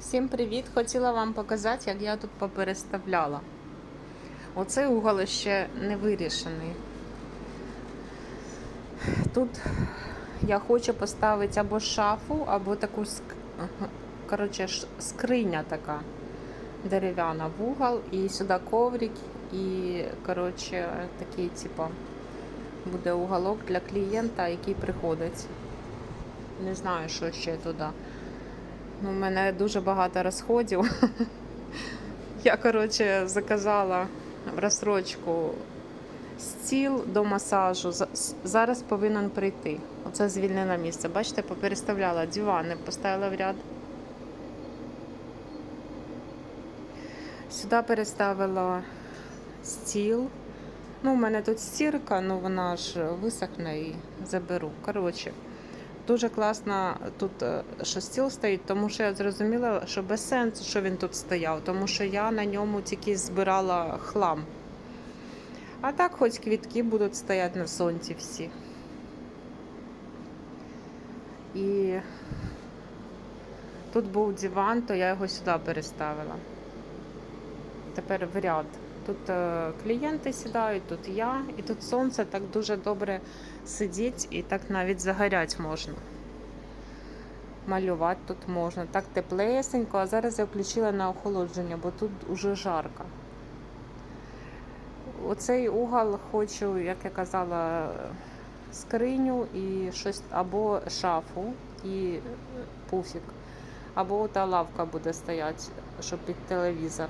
Всім привіт! Хотіла вам показати, як я тут попереставляла. Оцей угол ще не вирішений. Тут я хочу поставити або шафу, або таку коротше, скриня така дерев'яна в угол, і сюди коврик, і коротше, такий, типу, буде уголок для клієнта, який приходить. Не знаю, що ще туди. Ну, У мене дуже багато розходів. Я, коротше, заказала в розсрочку стіл до масажу. Зараз повинен прийти. Оце звільнене місце. Бачите, попереставляла дивани, поставила в ряд. Сюди переставила стіл. Ну, у мене тут стірка, ну вона ж висохне і заберу. Коротше. Дуже класно тут е, що стіл стоїть, тому що я зрозуміла, що без сенсу, що він тут стояв, тому що я на ньому тільки збирала хлам. А так, хоч квітки будуть стояти на сонці всі. І тут був диван, то я його сюди переставила. Тепер в ряд. Тут е, клієнти сідають, тут я, і тут сонце так дуже добре сидіть і так навіть загорять можна. Малювати тут можна. Так теплесенько, а зараз я включила на охолодження, бо тут уже жарко. Оцей угол хочу, як я казала, скриню і щось або шафу і е, пуфік, або та лавка буде стояти, щоб під телевізор.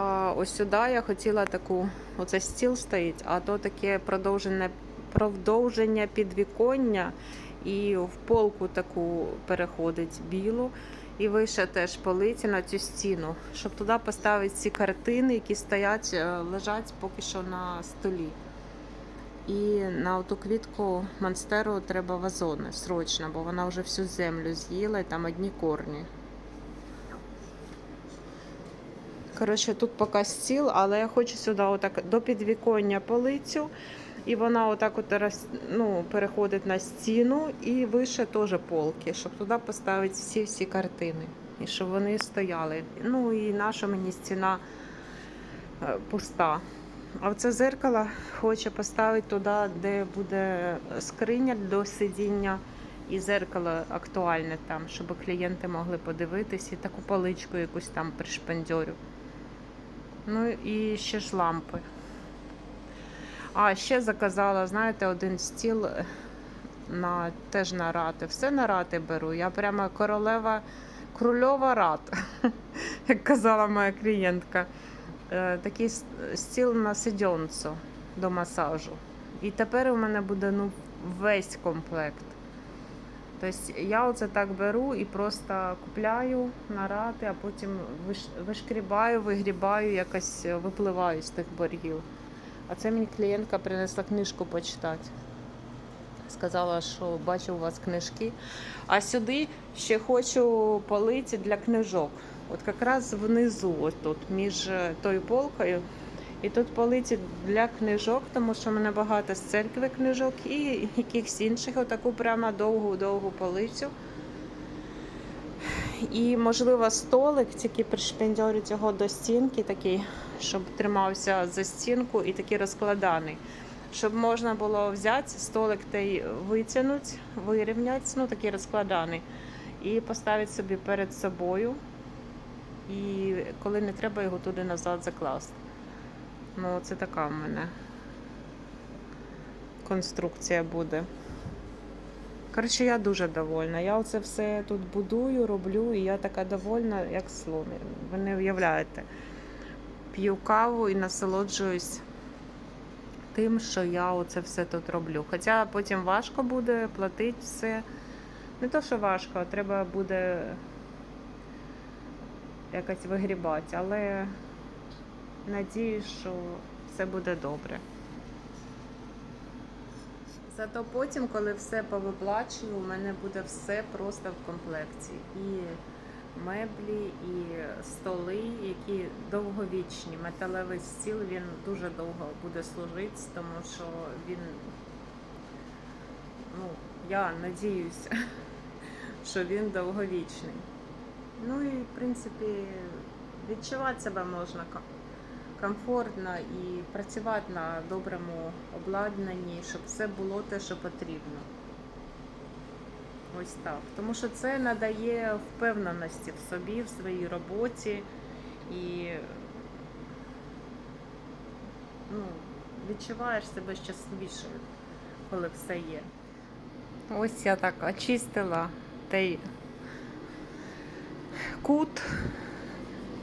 А ось сюди я хотіла таку, оце стіл стоїть, а то таке продовжене продовження підвіконня і в полку таку переходить білу. І вище теж полиці на цю стіну, щоб туди поставити ці картини, які стоять, е, лежать поки що на столі. І на ту квітку монстеру треба вазони срочно, бо вона вже всю землю з'їла і там одні корні. Коротше, тут поки стіл, але я хочу сюди отак до підвіконня полицю. І вона отак от ну, переходить на стіну і вище теж полки, щоб туди поставити всі всі картини. І щоб вони стояли. Ну і наша мені стіна е, пуста. А оце зеркало хочу поставити туди, де буде скриня до сидіння. І зеркало актуальне там, щоб клієнти могли подивитись і таку паличку якусь там пришпандьорю. Ну і ще ж лампи. А ще заказала, знаєте, один стіл е, на теж на рати. Все на рати беру. Я прямо королева, крольова рат, як казала моя клієнтка. Е, Такий стіл на сидьонцу до масажу. І тепер у мене буде ну, весь комплект. Тобто я оце так беру і просто купляю на рати, а потім вишкрібаю, вигрібаю, якось випливаю з тих боргів. А це мені клієнтка принесла книжку почитати. Сказала, що бачу у вас книжки. А сюди ще хочу полиці для книжок. От якраз внизу, ось тут, між е, тою полкою. І тут полиці для книжок, тому що в мене багато з церкви книжок і якихось інших, отаку прямо довгу-довгу полицю. І, можливо, столик, тільки пришпендьорить його до стінки, такий, щоб тримався за стінку і такий розкладаний. Щоб можна було взяти столик та й витягнути, вирівняти, ну такий розкладаний, і поставити собі перед собою. І коли не треба його туди назад закласти. Ну, це така в мене конструкція буде. Коротше, я дуже довольна. Я оце все тут будую, роблю, і я така довольна, як слон. Ви не уявляєте. П'ю каву і насолоджуюсь тим, що я оце все тут роблю. Хоча потім важко буде платити все. Не то, що важко, треба буде якось вигрібати, але надіюсь, що все буде добре. Зато потім, коли все повиплачую, у мене буде все просто в комплекті. І меблі, і столи, які довговічні. Металевий стіл він дуже довго буде служити, тому що він, ну, я надіюся, що він довговічний. Ну і в принципі відчувати себе можна комфортно і працювати на доброму обладнанні, щоб все було те, що потрібно. Ось так. Тому що це надає впевненості в собі, в своїй роботі і ну, відчуваєш себе щасливішою, коли все є. Ось я так очистила той кут.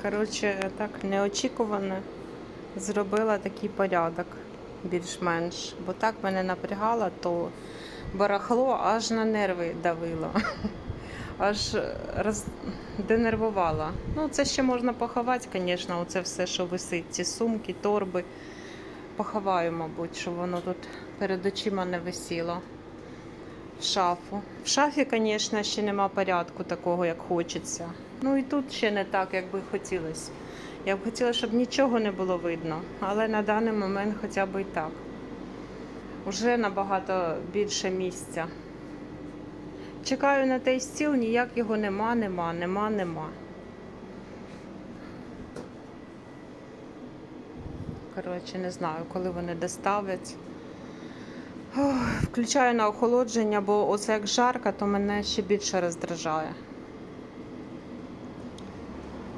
Коротше, так неочікувано зробила такий порядок більш-менш. Бо так мене напрягало, то барахло аж на нерви давило. Аж роз... денервувала. Ну, це ще можна поховати, звісно, оце все, що висить, ці сумки, торби. Поховаю, мабуть, щоб воно тут перед очима не висіло. В шафу. В шафі, звісно, ще нема порядку такого, як хочеться. Ну і тут ще не так, як би хотілося. Я б хотіла, щоб нічого не було видно, але на даний момент хоча б і так. Уже набагато більше місця. Чекаю на той стіл, ніяк його нема, нема, нема, нема. Коротше, не знаю, коли вони доставлять. Ох, Включаю на охолодження, бо оце як жарко, то мене ще більше роздражає.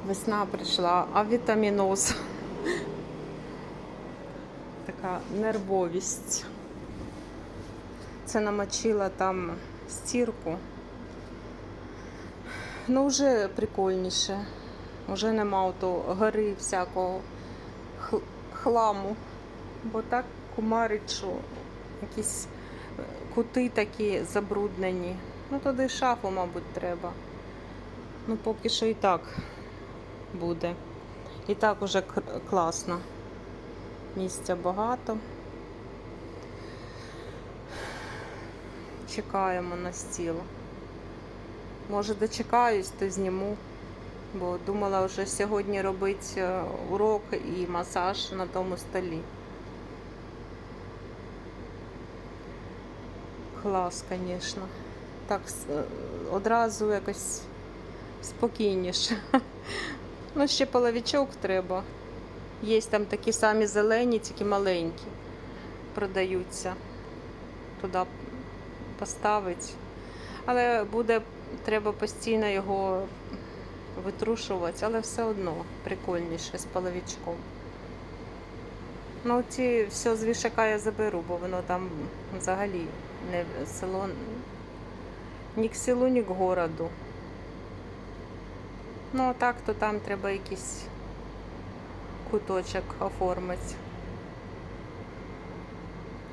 Весна прийшла, а вітаміноз. Така нервовість. Це намочила там стірку. Ну, вже прикольніше. Вже нема ото гори всякого хламу. Бо так кумарить, що якісь е, кути такі забруднені. Ну, туди шафу, мабуть, треба. Ну, поки що і так буде. І так уже класно. Місця багато. Чекаємо на стіл. Може дочекаюсь, то зніму. Бо думала вже сьогодні робити е, урок і масаж на тому столі. Клас, звісно. Так е, одразу якось спокійніше. Ну, ще половичок треба. Є там такі самі зелені, тільки маленькі. Продаються. Туди поставити. Але буде, треба постійно його витрушувати, але все одно прикольніше з половичком. Ну, ці все з вішака я заберу, бо воно там взагалі не село, ні к селу, ні к городу. Ну, а так, то там треба якийсь куточок оформити,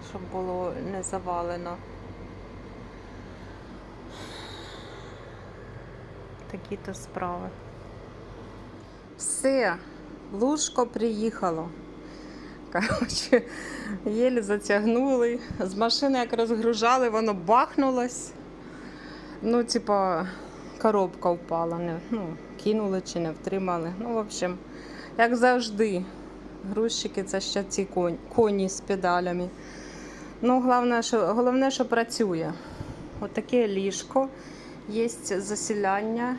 щоб було не завалено. Такі то справи. Все, лужко приїхало. Коротше, єлі затягнули. З машини як розгружали, воно бахнулось. Ну, типа, коробка впала, не, ну, кинули чи не втримали. Ну, в общем, як завжди, грузчики це ще ці коні, коні з педалями. Ну, головне, що, головне, що працює. Отаке ліжко, є засіляння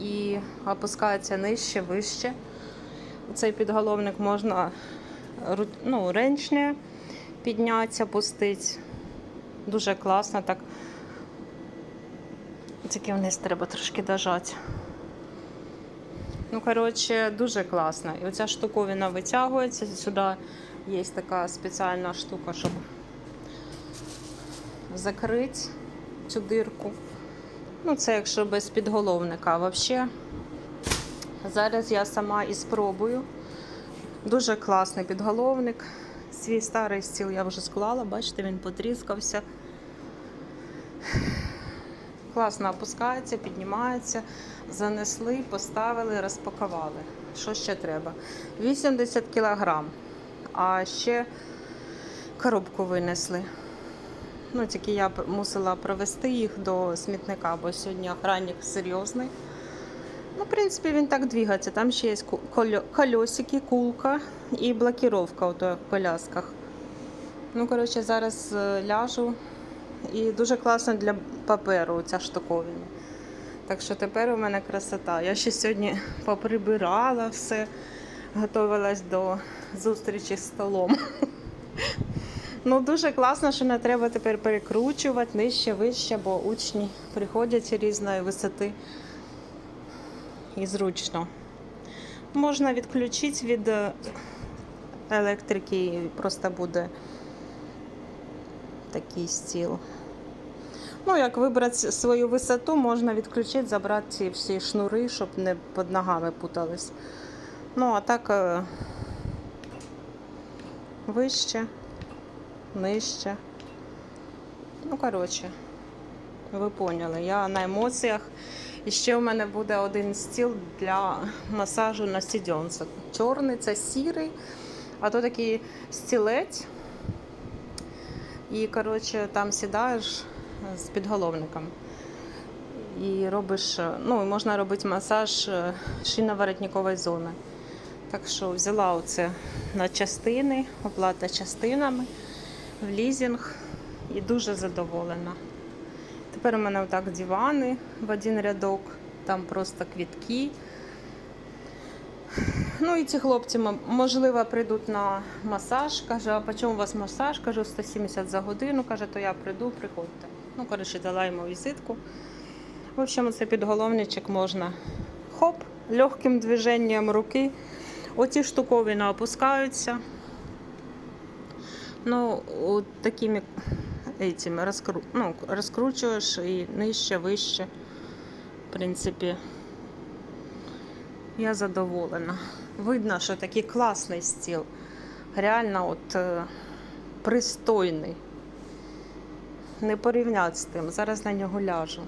і опускається нижче, вище. Цей підголовник можна ну, ренчне підняти, пустити. Дуже класно так. Тільки вниз треба трошки дожати. Ну, коротше, дуже класно. І оця штуковина витягується. Сюди є така спеціальна штука, щоб закрити цю дирку. Ну, це якщо без підголовника. Взагалі, зараз я сама і спробую. Дуже класний підголовник. Свій старий стіл я вже склала, бачите, він потріскався. Класно опускається, піднімається, занесли, поставили, розпакували. Що ще треба? 80 кг. А ще коробку винесли. Ну, тільки я мусила провести їх до смітника, бо сьогодні охранник серйозний. Ну, в принципі, він так двигається. Там ще є кольосики, кулка і блокіровка в колясках. Ну, коротше, зараз е, ляжу. І дуже класно для паперу ця штуковина. Так що тепер у мене красота. Я ще сьогодні поприбирала все, готувалась до зустрічі з столом. Ну, дуже класно, що не треба тепер перекручувати нижче, вище, бо учні приходять різної висоти і зручно. Можна відключити від е, електрики, і просто буде такий стіл. Ну, як вибрати свою висоту, можна відключити, забрати ці всі шнури, щоб не під ногами путались. Ну, а так е, вище, нижче. Ну, коротше, ви поняли, я на емоціях. І ще в мене буде один стіл для масажу на сідьонце. Чорний це сірий, а то такий стілець. І, коротше, там сідаєш з підголовником. І робиш, е, ну, можна робити масаж е, шийно-воротникової зони. Так що взяла оце на частини, оплата частинами в лізинг і дуже задоволена. Тепер у мене отак дивани в один рядок, там просто квітки. Ну і ці хлопці, можливо, прийдуть на масаж. Каже, а по чому у вас масаж? Кажу, 170 за годину. Каже, то я прийду, приходьте. Ну, коротше, дала йому візитку. В общем, це підголовничок можна хоп, легким движенням руки. Оці штуковини опускаються. Ну, от такими этими розкру... ну, розкручуєш і нижче, вище. В принципі, я задоволена. Видно, що такий класний стіл. Реально от е, пристойний. Не порівняти з тим. Зараз на нього ляжу.